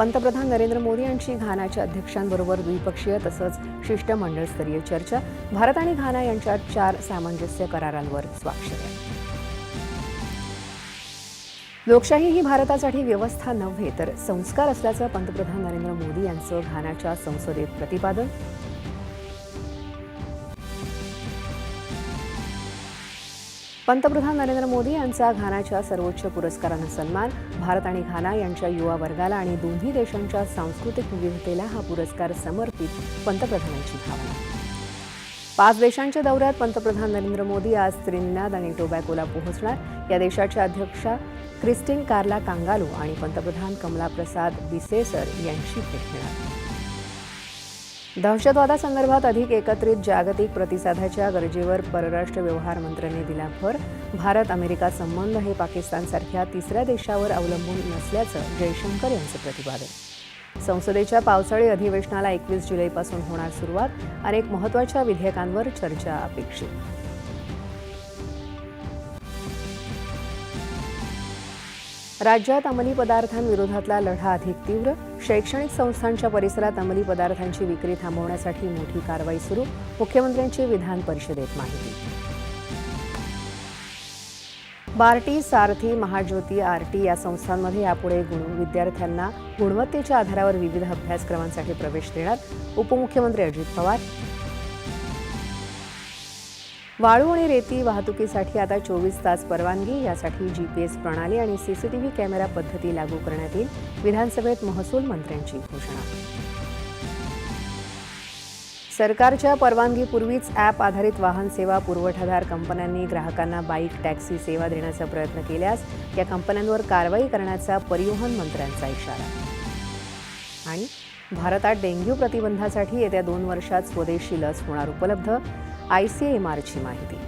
पंतप्रधान नरेंद्र मोदी यांची घानाच्या अध्यक्षांबरोबर द्विपक्षीय तसंच शिष्टमंडळस्तरीय चर्चा. भारत आणि घाना यांच्यात चार सामंजस्य करारांवर स्वाक्षऱ्या लोकशाही ही भारतासाठी व्यवस्था नव्हे तर संस्कार असल्याचं पंतप्रधान नरेंद्र मोदी यांचं घानाच्या संसदेत प्रतिपादन. पंतप्रधान नरेंद्र मोदी यांचा घानाच्या सर्वोच्च पुरस्कारानं सन्मान भारत आणि घाना यांच्या युवा वर्गाला आणि दोन्ही देशांच्या सांस्कृतिक विविधतेला हा पुरस्कार समर्पित पंतप्रधानांची भावना. पाच देशांच्या दौऱ्यात पंतप्रधान नरेंद्र मोदी आज त्रिनिदाद आणि टोबॅकोला पोहोचणार. या देशाच्या अध्यक्षा क्रिस्टिन कार्ला कांगालो आणि पंतप्रधान कमला प्रसाद बिसेसर यांची भेट घेणार दहशतवादासंदर्भात अधिक एकत्रित जागतिक प्रतिसादाच्या गरजेवर परराष्ट्र व्यवहार मंत्र्यांनी दिला भर भारत अमेरिका संबंध हे पाकिस्तानसारख्या तिसऱ्या देशावर अवलंबून नसल्याचं जयशंकर यांचं प्रतिपादन. संसदेच्या पावसाळी अधिवेशनाला एकवीस जुलैपासून होणार सुरुवात. अनेक महत्त्वाच्या विधेयकांवर चर्चा अपेक्षित. राज्यात अंमली पदार्थांविरोधातला लढा अधिक तीव्र. शैक्षणिक संस्थांच्या परिसरात अंमली पदार्थांची विक्री थांबवण्यासाठी मोठी कारवाई सुरू. मुख्यमंत्र्यांची विधान परिषदेत माहिती. बार्टी सारथी महाज्योती आरटी या संस्थांमध्ये यापुढे गुण विद्यार्थ्यांना गुणवत्तेच्या आधारावर विविध अभ्यासक्रमांसाठी प्रवेश देणार उपमुख्यमंत्री अजित पवार. वाळू आणि रेती वाहतुकीसाठी आता चोवीस तास परवानगी यासाठी जीपीएस प्रणाली आणि सीसीटीव्ही कॅमेरा पद्धती लागू करण्यात येईल. विधानसभेत महसूल मंत्र्यांची घोषणा. सरकारच्या परवानगीपूर्वीच ॲप आधारित वाहन सेवा पुरवठादार कंपन्यांनी ग्राहकांना बाईक टॅक्सी सेवा देण्याचा प्रयत्न केल्यास या कंपन्यांवर कारवाई करण्याचा परिवहन मंत्र्यांचा इशारा. आणि भारतात डेंग्यू प्रतिबंधासाठी येत्या दोन वर्षात स्वदेशी लस होणार उपलब्ध आय सी एम आरची माहिती.